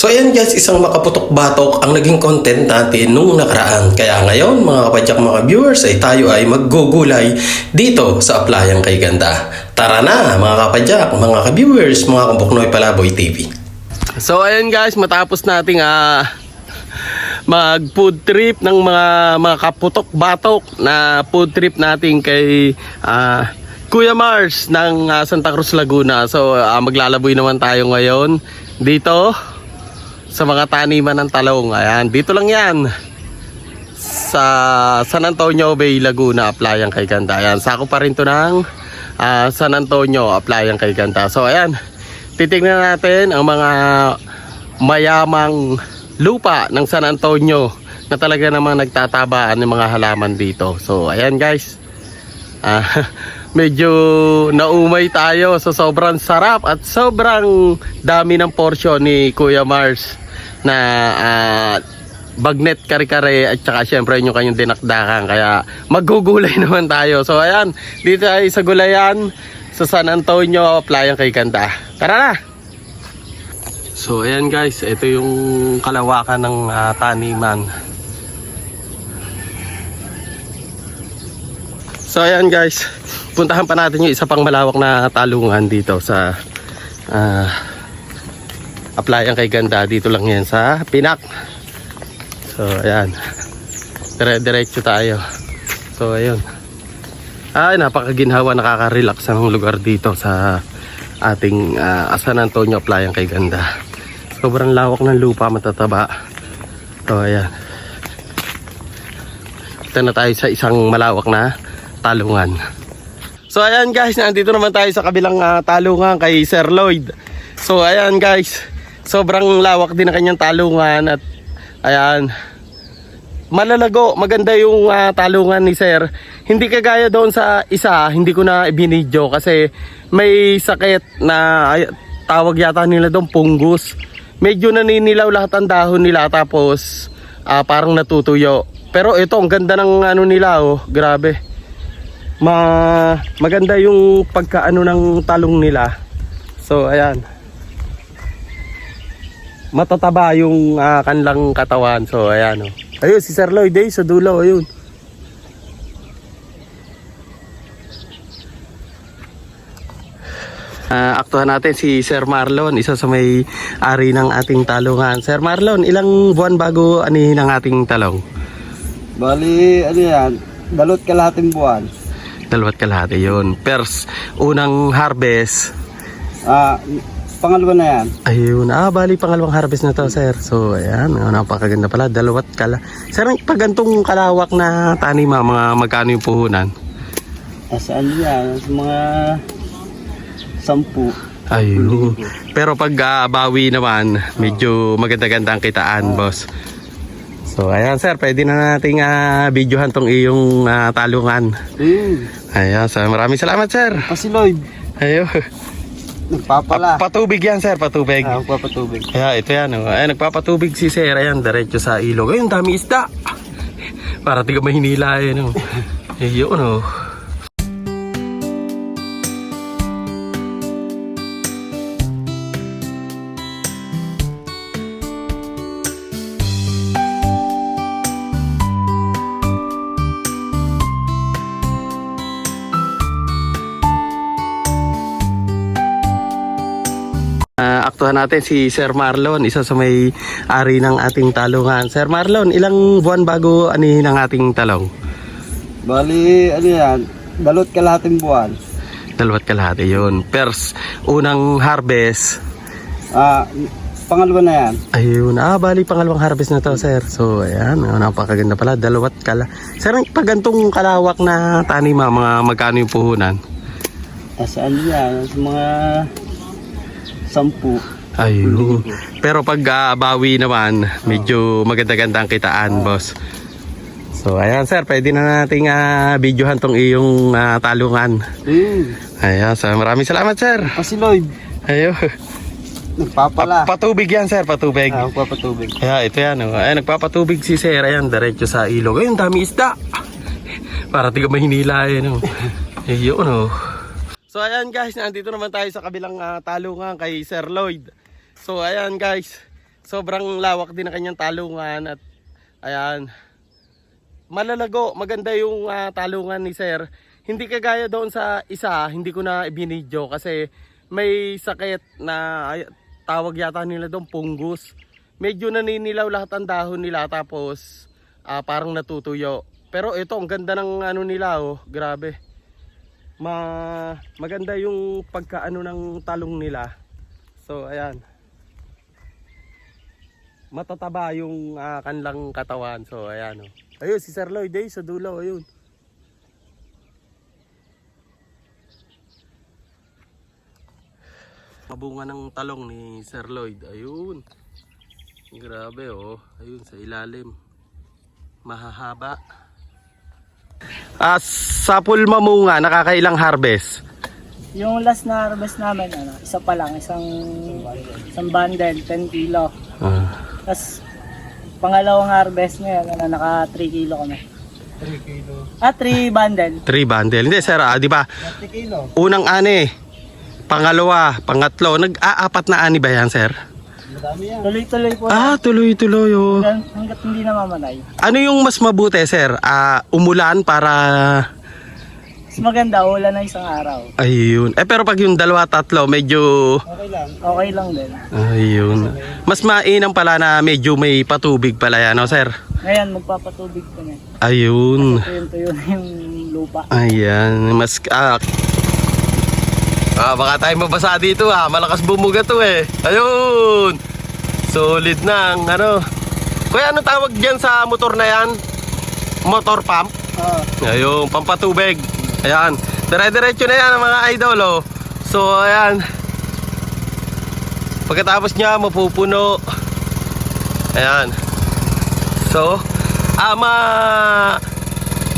So ayan guys, isang makaputok-batok ang naging content natin nung nakaraan. Kaya ngayon mga kapadyak mga viewers ay tayo ay maggugulay dito sa Aplayang Kay Ganda. Tara na mga kapadyak, mga ka-viewers, mga kabuknoy Palaboy TV. So ayan guys, matapos nating ah mag food trip ng mga mga kaputok-batok na food trip natin kay ah, Kuya Mars ng ah, Santa Cruz Laguna. So ah, maglalaboy naman tayo ngayon dito sa mga taniman ng talong. Ayan, dito lang 'yan. Sa San Antonio Bay, Laguna, Aplayang kay Ganda. Ayan, sako pa rin to ng ah, San Antonio, Aplayang kay Ganda. So ayan, titingnan natin ang mga mayamang lupa ng San Antonio na talaga namang nagtatabaan ng mga halaman dito. So ayan guys. Ah, medyo naumay tayo sa sobrang sarap at sobrang dami ng portion ni Kuya Mars na ah, bagnet kare-kare at saka syempre yung kanyang dinakdakan. Kaya magugulay naman tayo. So ayan dito ay sa gulayan sa San Antonio Playang kay Kanta tara na! So ayan guys, ito yung kalawakan ng ah, taniman. So ayan guys, puntahan pa natin yung isa pang malawak na talungan dito sa uh, Aplayang kay Ganda. Dito lang yan sa Pinak. So ayan, dire-diretso tayo. So ayun. Ay, napakaginhawa, nakaka-relax ang lugar dito sa ating uh, San Antonio Aplayang kay Ganda. Sobrang lawak ng lupa, matataba. So, ayan. Ito na tayo sa isang malawak na talungan. So, ayan guys, nandito naman tayo sa kabilang ah, talungan kay Sir Lloyd. So, ayan guys, sobrang lawak din ang kanyang talungan at ayan, malalago, maganda yung ah, talungan ni Sir. Hindi kagaya doon sa isa, hindi ko na ibinidyo kasi may sakit na ay, tawag yata nila doon punggus. Medyo naninilaw lahat ang dahon nila tapos ah, parang natutuyo. Pero ito ang ganda ng ano nila oh, grabe. Ma maganda yung pagkaano ng talong nila. So ayan. Matataba yung ah, kanilang katawan. So ayan oh. Ayun si Sir Lloyd eh, sa dulo ayun. Ah, aktuhan natin si Sir Marlon, isa sa may ari ng ating talungan. Sir Marlon, ilang buwan bago anihin ang ating talong? Bali, ano yan, dalot kalahating buwan. Dalawat kalahati yun. Pers, unang harvest. Ah, pangalawa na yan. Ayun, ah, bali pangalawang harvest na to, sir. So, ayan, oh, napakaganda pala. Dalawat kala. Sir, pag gantong kalawak na tanima, mga magkano yung puhunan? Ah, saan yan? Sa mga sampu. Ayun. Pero pag ah, bawi naman, medyo maganda-ganda ang kitaan, boss. So, ayan, sir, pwede na nating ah, videohan tong iyong ah, talungan. Hmm. Ayan, sir, maraming salamat, sir. Kasi Lloyd, Ayun. nagpapala. Pa- patubig yan, sir, patubig. Ah, magpapatubig. Kaya ito yan, oh. Ay, nagpapatubig si Sir, ayan, diretso sa ilog. Ayun, dami isda. Para tiga mahinila, eh, no. Ayun, oh. Aktuhan natin si Sir Marlon, isa sa may ari ng ating talungan. Sir Marlon, ilang buwan bago anihin ang ating talong? Bali, ano yan, dalot kalahating buwan. Dalawat kalahati yun. Pers, unang harvest. Ah, pangalawa na yan. Ayun, ah, bali pangalawang harvest na to, sir. So, ayan, oh, napakaganda pala. Dalawat kala. Sir, pag gantong kalawak na tanima, mga magkano yung puhunan? Ah, saan yan? Sa mga sampu. Ayun. Pero pag ah, bawi naman, medyo maganda-ganda ang kitaan, boss. So, ayan, sir, pwede na nating ah, videohan tong iyong ah, talungan. Hmm. Ayan, sir, maraming salamat, sir. Kasi Lloyd, Ayun. nagpapala. Pa- patubig yan, sir, patubig. Ah, magpapatubig. Kaya ito yan, oh. Ay, nagpapatubig si Sir, ayan, diretso sa ilog. Ayun, dami isda. Para tiga mahinila, eh, no. Ayun, oh. So, ayan guys, nandito naman tayo sa kabilang ah, talungan kay Sir Lloyd. So, ayan guys, sobrang lawak din ng kanyang talungan at ayan. Malalago, maganda yung ah, talungan ni Sir. Hindi kagaya doon sa isa, hindi ko na ibinidyo kasi may sakit na ay, tawag yata nila doon punggus. Medyo naninilaw lahat ang dahon nila tapos ah, parang natutuyo. Pero ito, ang ganda ng ano nila oh, grabe. Ma maganda yung pagkaano ng talong nila. So ayan. Matataba yung ah, kanilang katawan. So ayan oh. Ayun si Sir Lloyd eh, sa dulo ayun. Mabunga ng talong ni Sir Lloyd. Ayun. Grabe oh. Ayun sa ilalim. Mahahaba. Ah, sa pulma mo nga, nakakailang harvest? Yung last na harvest namin, ano, isa pa lang, isang, isang bundle, 10 kilo. Ah. Tapos, pangalawang harvest ngayon, ano, naka 3 kilo kami. 3 kilo. Ah, 3 bundle. Three bundle. Hindi, sir, ah, di ba? 3 kilo. Unang ani, pangalawa, pangatlo, nag-aapat na ani ba yan, sir? Madami yan. Tuloy-tuloy po. Ah, tuloy-tuloy, oh. hanggang, hanggat hindi namamatay. Ano yung mas mabuti, sir? Ah, umulan para... Mas maganda, ulan na isang araw. Ayun. Eh, pero pag yung dalawa, tatlo, medyo... Okay lang. Okay lang din. Ayun. Mas mainam pala na medyo may patubig pala yan, no, sir? Ngayon, magpapatubig ko na. Ayun. Na yung lupa. Ayan, mas ah, ah baka tayo mabasa dito ha. Malakas bumuga to eh. Ayun. Solid na ang ano. Kuya, ano tawag diyan sa motor na yan? Motor pump? Oo. Ayun, pampatubig. Ayan. Dire-diretso na yan mga idol oh. So, ayan. Pagkatapos niya, mapupuno. Ayan. So, ama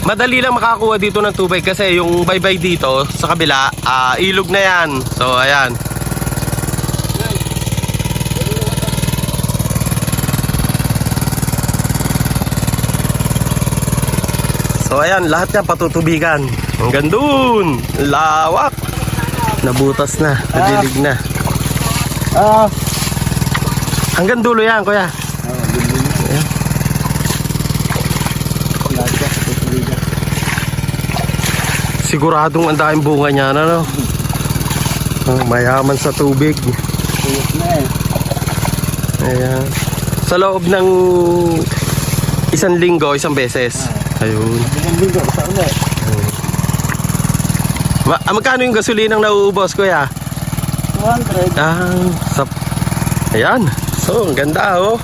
madali lang makakuha dito ng tubig kasi yung baybay dito sa kabila, ah, ilog na yan. So, ayan. So ayan, lahat yan patutubigan. Hanggang lawak. Nabutas na, nadilig na. Ah, Hanggang dulo yan, kuya. Tutubigan. Siguradong ang daming bunga niya, ano? Oh, mayaman sa tubig. Na. Ayan. Sa loob ng isang linggo, isang beses. Ayun. Bilang linggo, sa ulit. Ma ah, magkano yung gasolinang nauubos, kuya? 200. Ah, sa... Ayan. So, ang ganda, oh.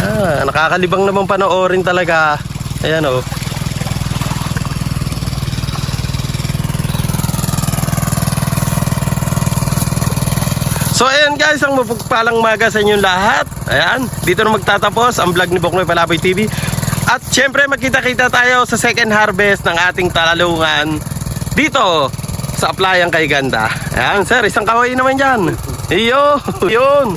Ah, nakakalibang naman panoorin talaga. Ayan, oh. So ayan guys, ang mapagpalang maga sa inyong lahat. Ayan, dito na magtatapos ang vlog ni Boknoy Palaboy TV. At syempre magkita-kita tayo sa second harvest ng ating talalungan dito sa Aplayang kay Ganda. Ayan sir, isang kaway naman dyan. Iyo, yun.